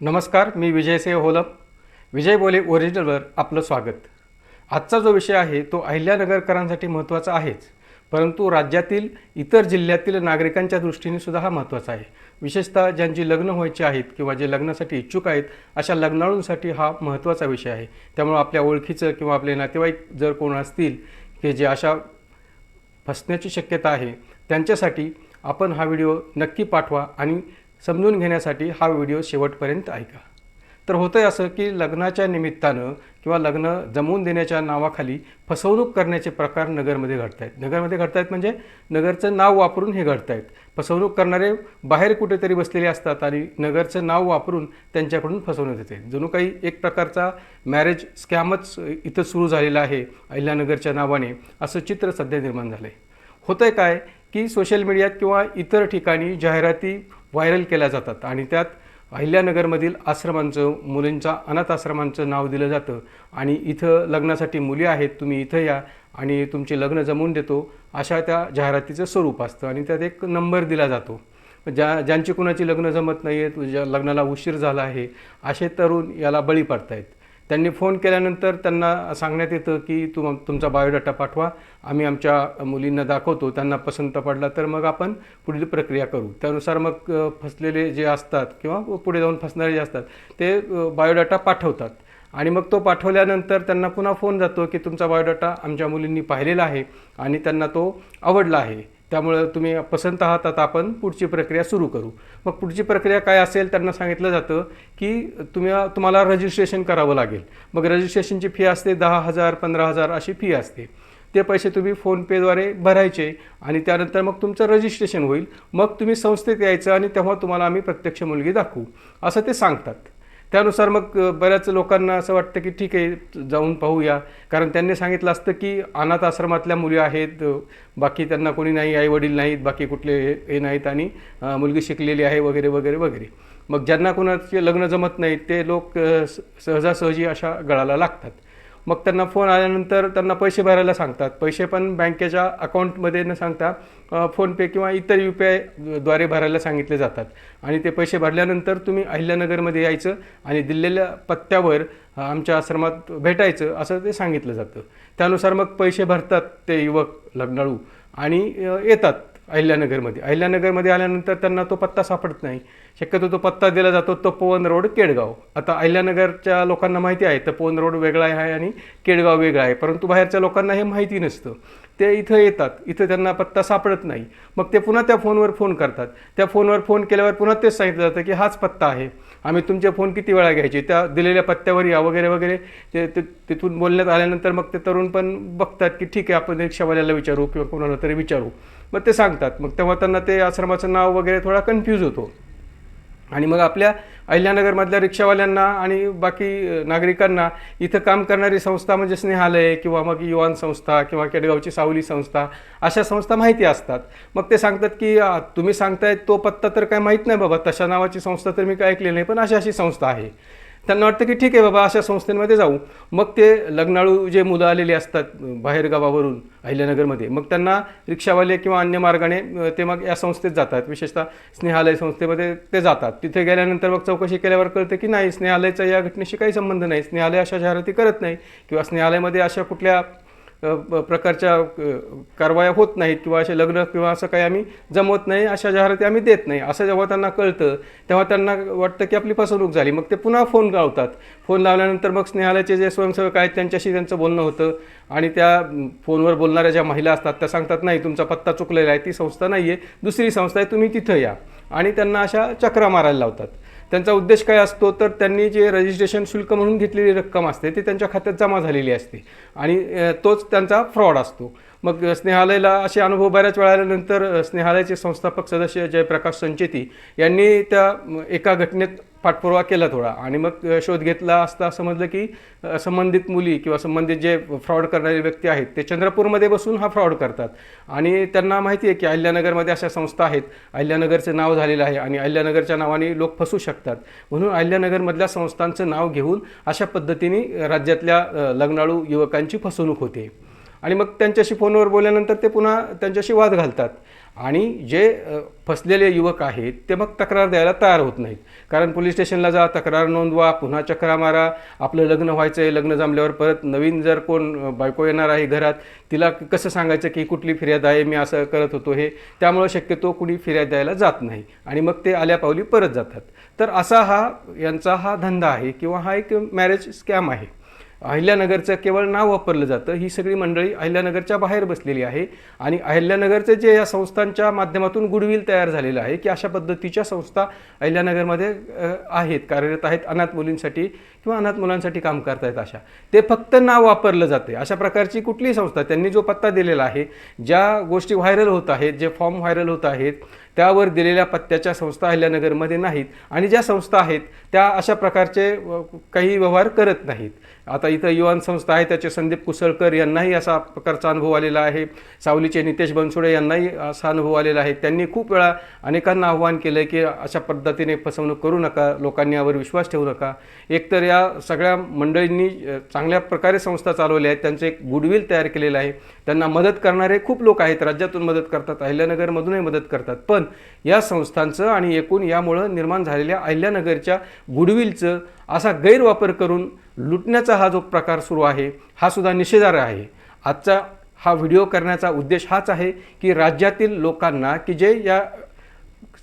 नमस्कार मी विजयसिंह होलम विजय बोले ओरिजिनलवर आपलं स्वागत. आजचा जो विषय आहे तो अहिल्यानगरकरांसाठी महत्त्वाचा आहेच. परंतु राज्यातील इतर जिल्ह्यातील नागरिकांच्या दृष्टीने सुद्धा हा महत्त्वाचा आहे. विशेषतः ज्यांची लग्न व्हायची आहेत किंवा जे लग्नासाठी इच्छुक आहेत अशा लग्नाळूंसाठी हा महत्त्वाचा विषय आहे. त्यामुळं आपल्या ओळखीचं किंवा आपले नातेवाईक जर कोण असतील की जे अशा फसण्याची शक्यता आहे त्यांच्यासाठी आपण हा व्हिडिओ नक्की पाठवा आणि समजून घेण्यासाठी हा व्हिडिओ शेवटपर्यंत ऐका. तर होतंय असं की लग्नाच्या निमित्तानं किंवा लग्न जमवून देण्याच्या नावाखाली फसवणूक करण्याचे प्रकार नगरमध्ये घडत आहेत नगरमध्ये घडत आहेत म्हणजे नगरचं नाव वापरून हे घडत आहेत फसवणूक करणारे बाहेर कुठेतरी बसलेले असतात आणि नगरचं नाव वापरून त्यांच्याकडून फसवण्यात येते जणू काही एक प्रकारचा मॅरेज स्कॅमच इथं सुरू झालेला आहे अहिल्यानगरच्या नावाने असं चित्र सध्या निर्माण झालं आहे होतं आहे काय की सोशल मीडियात किंवा इतर ठिकाणी जाहिराती व्हायरल केल्या जातात. आणि त्यात अहिल्यानगरमधील आश्रमांचं मुलींचा अनाथ आश्रमांचं नाव दिलं जातं. आणि इथं लग्नासाठी मुली आहेत तुम्ही इथं या आणि तुमचे लग्न जमवून देतो अशा त्या जाहिरातीचं स्वरूप असतं आणि त्यात एक नंबर दिला जातो. ज्या ज्यांची कुणाची लग्न जमत नाही आहेत ज्या लग्नाला उशीर झाला आहे असे तरुण याला बळी पडतायत. आहेत त्यांनी फोन केल्यानंतर त्यांना सांगण्यात येतं की तुम तुमचा बायोडाटा पाठवा आम्ही आमच्या मुलींना दाखवतो त्यांना पसंत पडला तर मग आपण पुढील प्रक्रिया करू. त्यानुसार मग फसलेले जे असतात किंवा पुढे जाऊन फसणारे जे असतात ते बायोडाटा पाठवतात. आणि मग तो पाठवल्यानंतर त्यांना पुन्हा फोन जातो की तुमचा बायोडाटा आमच्या मुलींनी पाहिलेला आहे आणि त्यांना तो आवडला आहे. त्यामुळं तुम्ही पसंत आहात आता आपण पुढची प्रक्रिया सुरू करू. मग पुढची प्रक्रिया काय असेल त्यांना सांगितलं जातं की तुम्ही तुम्हाला रजिस्ट्रेशन करावं लागेल. मग रजिस्ट्रेशनची फी असते दहा हजार पंधरा हजार अशी फी असते. ते पैसे तुम्ही फोनपेद्वारे भरायचे आणि त्यानंतर मग तुमचं रजिस्ट्रेशन होईल. मग तुम्ही संस्थेत यायचं आणि तेव्हा तुम्हाला आम्ही प्रत्यक्ष मुलगी दाखवू. असं ते सांगतात. त्यानुसार मग बऱ्याच लोकांना असं वाटतं की ठीक आहे जाऊन पाहूया. कारण त्यांनी सांगितलं असतं की अनाथ आश्रमातल्या मुली आहेत बाकी त्यांना कोणी नाही आई वडील नाहीत बाकी कुठले हे हे नाहीत आणि मुलगी शिकलेली आहे वगैरे वगैरे वगैरे. मग ज्यांना कोणाचे लग्न जमत नाहीत ते लोक स- सहजासहजी अशा गळाला लागतात. मग त्यांना फोन आल्यानंतर त्यांना पैसे भरायला सांगतात. पैसे पण बँकेच्या अकाउंटमध्ये न सांगता फोनपे किंवा इतर यू पी आयद्वारे भरायला सांगितले जातात. आणि ते पैसे भरल्यानंतर तुम्ही अहिल्यानगरमध्ये यायचं आणि दिलेल्या पत्त्यावर आमच्या आश्रमात भेटायचं असं ते सांगितलं जातं. त्यानुसार मग पैसे भरतात ते युवक लग्नाळू आणि येतात. अहिल्यानगरमध्ये. अहिल्यानगरमध्ये आल्यानंतर त्यांना तो पत्ता सापडत नाही. शक्यतो तो पत्ता दिला जातो तपोवन रोड केडगाव. आता अहिल्यानगरच्या लोकांना माहिती आहे तपोवन रोड वेगळा आहे आणि केडगाव वेगळा आहे. परंतु बाहेरच्या लोकांना हे माहिती नसतं. ते इथं येतात. इथं त्यांना पत्ता सापडत नाही. मग ते पुन्हा त्या फोनवर फोन करतात. त्या फोनवर फोन केल्यावर पुन्हा तेच सांगितलं जातं की हाच पत्ता आहे. आम्ही तुमचे फोन किती वेळा घ्यायचे? त्या दिलेल्या पत्त्यावर या वगैरे वगैरे. ते ते- तिथून बोलण्यात आल्यानंतर मग ते तरुण पण बघतात की ठीक आहे आपण रिक्षावाल्याला विचारू किंवा कोणाला तरी विचारू. मग ते सांगतात. मग तेव्हा त्यांना ते आश्रमाचं नाव वगैरे थोडा कन्फ्यूज होतो. आणि मग आपल्या अहिल्यानगरमधल्या रिक्षावाल्यांना आणि बाकी नागरिकांना इथं काम करणारी संस्था म्हणजे स्नेहालय किंवा मग युवान संस्था किंवा केडगावची सावली संस्था अशा संस्था माहिती असतात. मग ते सांगतात की तुम्ही सांगताय तो पत्ता तर काय माहीत नाही बाबा तशा नावाची संस्था तर मी काय ऐकली नाही पण अशी अशी संस्था आहे. त्यांना वाटतं की ठीक आहे बाबा अशा संस्थेमध्ये जाऊ. मग ते लग्नाळू जे मुलं आलेले असतात बाहेरगावावरून अहिल्यानगरमध्ये मग त्यांना रिक्षावाले किंवा अन्य मार्गाने ते मग या संस्थेत जातात. विशेषतः स्नेहालय संस्थेमध्ये ते जातात. तिथे गेल्यानंतर मग चौकशी केल्यावर कळतं की नाही स्नेहालयाचा या घटनेशी काही संबंध नाही. स्नेहालय अशा जाहिराती करत नाही किंवा स्नेहालयामध्ये अशा कुठल्या प्रकारच्या कारवाया होत नाहीत किंवा असे लग्न किंवा असं काही आम्ही जमवत नाही अशा जाहिराती आम्ही देत नाही. असं जेव्हा त्यांना कळतं तेव्हा त्यांना वाटतं की आपली फसवणूक झाली. मग ते पुन्हा फोन लावतात. फोन लावल्यानंतर मग स्नेहालयाचे जे स्वयंसेवक आहेत त्यांच्याशी त्यांचं बोलणं होतं. आणि त्या फोनवर बोलणाऱ्या ज्या महिला असतात त्या सांगतात नाही तुमचा पत्ता चुकलेला आहे ती संस्था नाही आहे दुसरी संस्था आहे तुम्ही तिथं या. आणि त्यांना अशा चक्रा मारायला लावतात. त्यांचा उद्देश काय असतो? तर त्यांनी जे रजिस्ट्रेशन शुल्क म्हणून घेतलेली रक्कम असते ती त्यांच्या खात्यात जमा झालेली असते. आणि तोच त्यांचा फ्रॉड असतो. मग स्नेहालयला असे अनुभव बऱ्याच वेळा आल्यानंतर स्नेहालयाचे संस्थापक सदस्य जयप्रकाश संचेती यांनी त्या एका घटनेत पाठपुरावा केला थोडा. आणि मग शोध घेतला असता समजलं की संबंधित मुली किंवा संबंधित जे फ्रॉड करणारे व्यक्ती आहेत ते चंद्रपूरमध्ये बसून हा फ्रॉड करतात. आणि त्यांना माहिती आहे की अहिल्यानगरमध्ये अशा संस्था आहेत. अहिल्यानगरचं नाव झालेलं आहे आणि अहिल्यानगरच्या नावाने लोक फसू शकतात. म्हणून अहिल्यानगरमधल्या संस्थांचं नाव घेऊन अशा पद्धतीने राज्यातल्या लग्नाळू युवकांची फसवणूक होते. आणि मग त्यांच्याशी फोनवर बोलल्यानंतर ते पुन्हा त्यांच्याशी वाद घालतात. आणि जे फसलेले युवक आहेत ते मग तक्रार द्यायला तयार होत नाहीत. कारण पोलीस स्टेशनला जा तक्रार नोंदवा पुन्हा चक्रा मारा. आपलं लग्न व्हायचं आहे लग्न जमल्यावर परत नवीन जर कोण बायको येणार आहे घरात तिला कसं सांगायचं की कुठली फिर्याद आहे मी असं करत होतो हे. त्यामुळं शक्यतो कुणी फिर्याद द्यायला जात नाही. आणि मग ते आल्या पावली परत जातात. तर असा हा यांचा हा धंदा आहे किंवा हा एक मॅरेज स्कॅम आहे. अहिल्यानगरचं केवळ नाव वापरलं जातं. ही सगळी मंडळी अहिल्यानगरच्या बाहेर बसलेली आहे. आणि अहिल्यानगरचे जे या संस्थांच्या माध्यमातून गुडविल तयार झालेलं आहे की अशा पद्धतीच्या संस्था अहिल्यानगरमध्ये आहेत. कार्यरत आहेत अनाथ मुलींसाठी किंवा अनाथ मुलांसाठी काम करतायत अशा. ते फक्त नाव वापरलं जाते अशा प्रकारची कुठलीही संस्था त्यांनी जो पत्ता दिलेला आहे ज्या गोष्टी व्हायरल होत आहेत जे फॉर्म व्हायरल होत आहेत त्यावर दिलेल्या पत्त्याच्या संस्था अहिल्यानगरमध्ये नाहीत. आणि ज्या संस्था आहेत त्या अशा प्रकारचे काही व्यवहार करत नाहीत. आता इथं युवान संस्था आहे त्याचे संदीप कुसळकर यांनाही असा प्रकारचा अनुभव आलेला आहे. सावलीचे नितेश बनसोडे यांनाही असा अनुभव आलेला आहे. त्यांनी खूप वेळा अनेकांना आव्हान केलं की अशा पद्धतीने फसवणूक करू नका लोकांनी यावर विश्वास ठेवू नका. एकतर या सगळ्या मंडळींनी चांगल्या प्रकारे संस्था चालवल्या आहेत त्यांचं एक गुडविल तयार केलेलं आहे. त्यांना मदत करणारे खूप लोक आहेत राज्यातून मदत करतात अहिल्यानगरमधूनही मदत करतात. पण या संस्थांचं आणि एकूण यामुळं निर्माण झालेल्या अहिल्यानगरच्या गुडविलचं असा गैरवापर करून लुटण्याचा हा जो प्रकार सुरू आहे हा सुद्धा निषेधार्ह आहे. आजचा हा व्हिडिओ करण्याचा उद्देश हाच आहे की राज्यातील लोकांना की जे या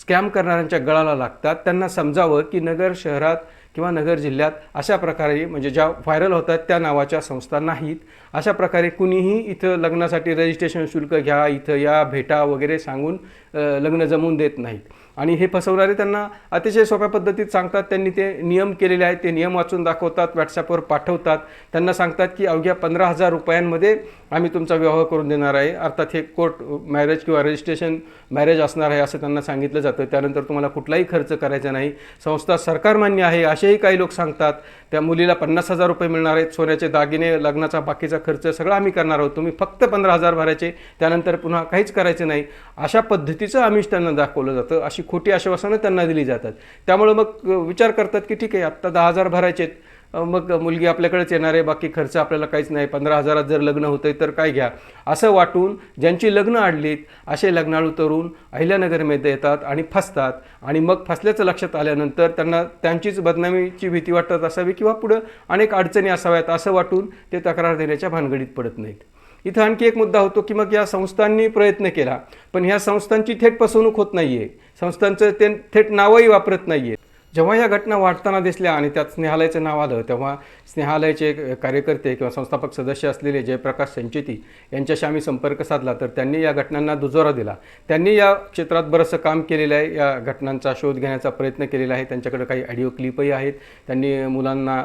स्कॅम करणाऱ्यांच्या गळाला लागतात त्यांना समजावं की नगर शहरात किंवा नगर जिल्ह्यात अशा प्रकारे म्हणजे ज्या व्हायरल होतात त्या नावाच्या संस्था नाहीत. अशा प्रकारे कुणीही इथं लग्नासाठी रजिस्ट्रेशन शुल्क घ्या इथं या भेटा वगैरे सांगून लग्न जमवून देत नाहीत. आणि हे फसवणारे त्यांना अतिशय सोप्या पद्धतीत सांगतात. त्यांनी ते नियम केलेले आहेत. ते नियम वाचून दाखवतात व्हॉट्सॲपवर पाठवतात. त्यांना सांगतात की अवघ्या पंधरा हजार रुपयांमध्ये आम्ही तुमचा विवाह करून देणार आहे. अर्थात हे कोर्ट मॅरेज किंवा रजिस्ट्रेशन मॅरेज असणार आहे असं त्यांना सांगितलं जातं. त्यानंतर तुम्हाला कुठलाही खर्च करायचा नाही. संस्था सरकारमान्य आहे असेही काही लोक सांगतात. त्या मुलीला पन्नास हजार रुपये मिळणार आहेत सोन्याचे दागिने लग्नाचा बाकीचा खर्च सगळं आम्ही करणार आहोत. तुम्ही फक्त पंधरा हजार भरायचे त्यानंतर पुन्हा काहीच करायचं नाही. अशा पद्धतीचं आमिष त्यांना दाखवलं जातं अशी खोटी आश्वासनं त्यांना दिली जातात. त्यामुळं मग विचार करतात की ठीक आहे आत्ता दहा हजार भरायचे आहेत मग मुलगी आपल्याकडेच येणार आहे बाकी खर्च आपल्याला काहीच नाही. पंधरा हजारात जर लग्न होतंय तर काय घ्या. असं वाटून ज्यांची लग्न आडलीत असे लग्नाळू तरुण अहिल्यानगरमध्ये येतात आणि फसतात. आणि मग फसल्याचं लक्षात आल्यानंतर त्यांना त्यांचीच बदनामीची भीती वाटत असावी किंवा पुढं अनेक अडचणी असाव्यात असं वाटून ते तक्रार देण्याच्या भानगडीत पडत नाहीत. इथं आणखी एक मुद्दा होतो की मग या संस्थांनी प्रयत्न केला पण ह्या संस्थांची थेट फसवणूक होत नाही आहे संस्थांचं ते थेट नावही वापरत नाही आहे जेव्हा या घटना वाढताना दिसल्या आणि त्यात स्नेहालयाचं नाव आलं तेव्हा स्नेहालयाचे कार्यकर्ते किंवा संस्थापक सदस्य असलेले जयप्रकाश संचेती यांच्याशी आम्ही संपर्क साधला. तर त्यांनी या घटनांना दुजोरा दिला. त्यांनी या क्षेत्रात बरंचसं काम केलेलं आहे. या घटनांचा शोध घेण्याचा प्रयत्न केलेला आहे. त्यांच्याकडे काही ऑडिओ क्लिपही आहेत. त्यांनी मुलांना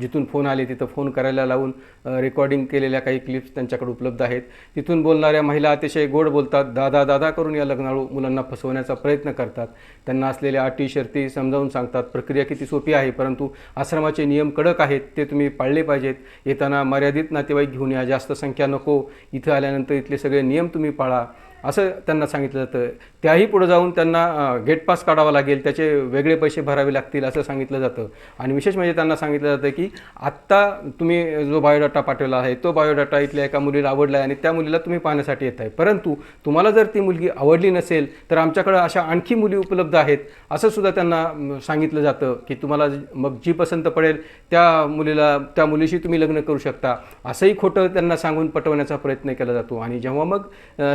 जिथून फोन आले तिथं फोन करायला लावून रेकॉर्डिंग केलेल्या काही क्लिप्स त्यांच्याकडे उपलब्ध आहेत. तिथून बोलणाऱ्या महिला अतिशय गोड बोलतात. दादा दादा करून या लग्नाळू मुलांना फसवण्याचा प्रयत्न करतात. त्यांना असलेल्या अटी शर्ती समजावून सांगतात प्रक्रिया किती सोपी आहे परंतु आश्रमाचे नियम कडक आहेत ते तुम्ही पाळले पाहिजेत. येताना मर्यादित नातेवाईक घेऊन या जास्त संख्या नको. इथं आल्यानंतर इथले सगळे नियम तुम्ही पाळा. असं त्यांना सांगितलं जातं. त्याही पुढे जाऊन त्यांना गेट पास काढावा लागेल त्याचे वेगळे पैसे भरावे लागतील असं सांगितलं जातं. आणि विशेष म्हणजे त्यांना सांगितलं जातं की आत्ता तुम्ही जो बायोडाटा पाठवला आहे तो बायोडाटा इथल्या एका मुलीला आवडला आहे आणि त्या मुलीला तुम्ही पाहण्यासाठी येत आहे परंतु तुम्हाला जर ती मुलगी आवडली नसेल तर आमच्याकडं अशा आणखी मुली उपलब्ध आहेत असं सुद्धा त्यांना सांगितलं जातं की तुम्हाला मग जी पसंत पडेल त्या मुलीला त्या मुलीशी तुम्ही लग्न करू शकता. असंही खोटं त्यांना सांगून पटवण्याचा प्रयत्न केला जातो. आणि जेव्हा मग अ,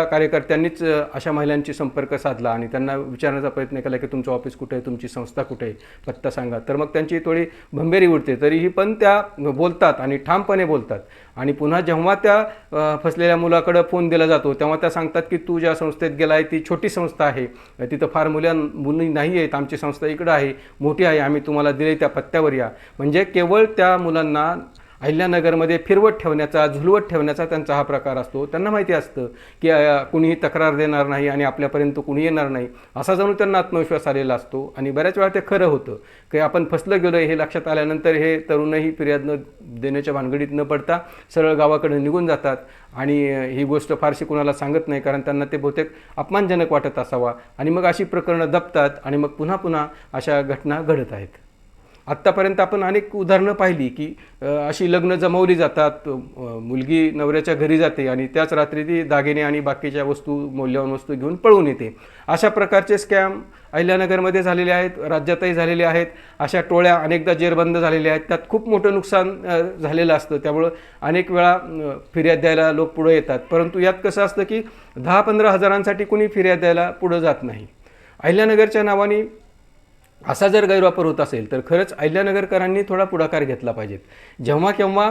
त्या कार्यकर्त्यांनीच अशा महिलांची संपर्क साधला आणि त्यांना विचारण्याचा प्रयत्न केला की तुमचं ऑफिस कुठे आहे तुमची संस्था कुठे आहे पत्ता सांगा. तर मग त्यांची थोडी भंबेरी उडते. तरीही पण त्या बोलतात आणि ठामपणे बोलतात. आणि पुन्हा जेव्हा त्या फसलेल्या मुलाकडं फोन दिला जातो तेव्हा त्या सांगतात की तू ज्या संस्थेत गेला आहे ती छोटी संस्था आहे. तिथं फार मुल्या मुली नाही आहेत. आमची संस्था इकडं आहे मोठी आहे. आम्ही तुम्हाला दिले त्या पत्त्यावर या. म्हणजे केवळ त्या मुलांना अहिल्यानगरमध्ये फिरवत ठेवण्याचा झुलवत ठेवण्याचा त्यांचा हा प्रकार असतो. त्यांना माहिती असतं की कुणीही तक्रार देणार नाही आणि आपल्यापर्यंत कुणी येणार नाही असा जणू त्यांना आत्मविश्वास आलेला असतो. आणि बऱ्याच वेळा ते खरं होतं की आपण फसलं गेलो हे लक्षात आल्यानंतर हे तरुणही फिर्याद न देण्याच्या भानगडीत न पडता सरळ गावाकडे निघून जातात. आणि ही गोष्ट फारशी कुणाला सांगत नाही कारण त्यांना ते बहुतेक अपमानजनक वाटत असावा. आणि मग अशी प्रकरणं दबतात आणि मग पुन्हा पुन्हा अशा घटना घडत आहेत. आत्तापर्यंत आपण अनेक उदाहरणं पाहिली की अशी लग्न जमवली जातात मुलगी नवऱ्याच्या घरी जाते आणि त्याच रात्री ती दागिने आणि बाकीच्या वस्तू मौल्यवान वस्तू घेऊन पळून येते. अशा प्रकारचे स्कॅम अहिल्यानगरमध्ये झालेले आहेत राज्यातही झालेले आहेत. अशा टोळ्या अनेकदा जेरबंद झालेल्या आहेत. त्यात खूप मोठं नुकसान झालेलं असतं. त्यामुळं अनेक वेळा फिर्याद द्यायला लोक पुढे येतात. परंतु यात कसं असतं की दहा पंधरा हजारांसाठी कोणी फिर्याद द्यायला पुढं जात नाही. अहिल्यानगरच्या नावाने असा जर गैरवापर होत असेल तर खरंच अहिल्यानगरकरांनी थोडा पुढाकार घेतला पाहिजेत जेव्हा केव्हा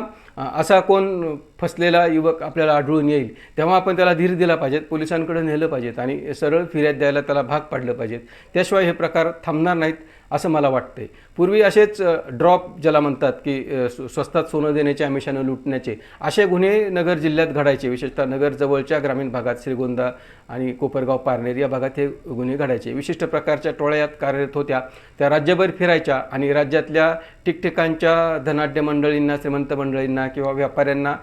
असा कोण फसलेला युवक आपल्याला आढळून येईल तेव्हा आपण त्याला धीर दिला पाहिजेत पोलिसांकडे नेलं पाहिजेत आणि सरळ फिर्याद द्यायला त्याला भाग पाडलं पाहिजेत. त्याशिवाय हे प्रकार थांबणार नाहीत. असं मला वाटतंय. पूर्वी असेच ड्रॉप ज्याला म्हणतात की स्वस्तात सोनं देण्याचे आमिषानं लुटण्याचे असे गुन्हे नगर जिल्ह्यात घडायचे. विशेषतः नगर जवळच्या ग्रामीण भागात श्रीगोंदा आणि कोपरगाव पारनेर या भागात हे गुन्हे घडायचे. विशिष्ट प्रकारच्या टोळ्यात कार्यरत होत्या. त्या राज्यभर फिरायच्या आणि राज्यातल्या ठिकठिकाणच्या धनाढ्य मंडळींना श्रीमंत मंडळींना किंवा व्यापाऱ्यांना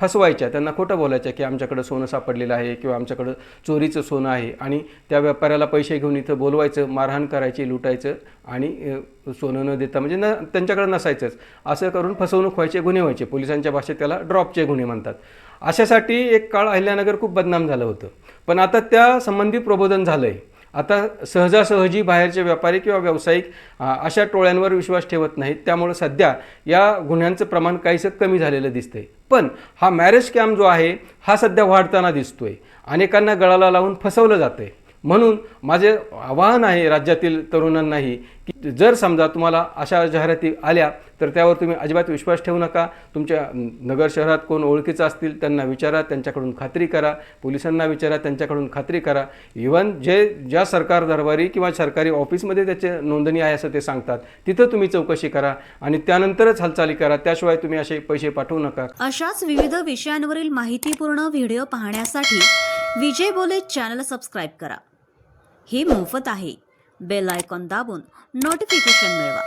फसवायच्या. त्यांना खोटं बोलायच्या की आमच्याकडं सोनं सापडलेलं आहे किंवा आमच्याकडं चोरीचं सोनं आहे. आणि त्या व्यापाऱ्याला पैसे घेऊन इथं बोलवायचं मारहाण करायची लुटायचं आणि सोनं न देता म्हणजे न त्यांच्याकडे नसायचंच. असं करून फसवणूक व्हायचे गुन्हे व्हायचे. पोलिसांच्या भाषेत त्याला ड्रॉपचे गुन्हे म्हणतात. अशासाठी एक काळ अहिल्यानगर खूप बदनाम झालं होतं. पण आता त्या संबंधी प्रबोधन झालं आहे आता सहजासहजी बाहेरचे व्यापारी किंवा व्यावसायिक अशा टोळ्यांवर विश्वास ठेवत नाहीत. त्यामुळं सध्या या गुन्ह्यांचं प्रमाण काहीसं कमी झालेलं दिसतंय. पण हा मॅरेज स्कॅम जो आहे हा सध्या वाढताना दिसतोय. अनेकांना गळाला लावून फसवलं जातंय. म्हणून माझे आवाहन आहे राज्यातील तरुणांनाही की जर समजा तुम्हाला अशा जाहिराती आल्या तर त्यावर तुम्ही अजिबात विश्वास ठेवू नका. तुमच्या नगर शहरात कोण ओळखीचं असतील त्यांना विचारा त्यांच्याकडून खात्री करा. पोलिसांना विचारा त्यांच्याकडून खात्री करा. इवन जे ज्या सरकार दरबारी किंवा सरकारी ऑफिसमध्ये त्याचे नोंदणी आहे असं ते सांगतात तिथं तुम्ही चौकशी करा आणि त्यानंतरच हालचाली करा. त्याशिवाय तुम्ही असे पैसे पाठवू नका. अशाच विविध विषयांवरील माहितीपूर्ण व्हिडिओ पाहण्यासाठी विजय बोले चॅनल सबस्क्राईब करा. हे मोफत आहे. बेल आयकॉन दाबून नोटिफिकेशन मिळवा.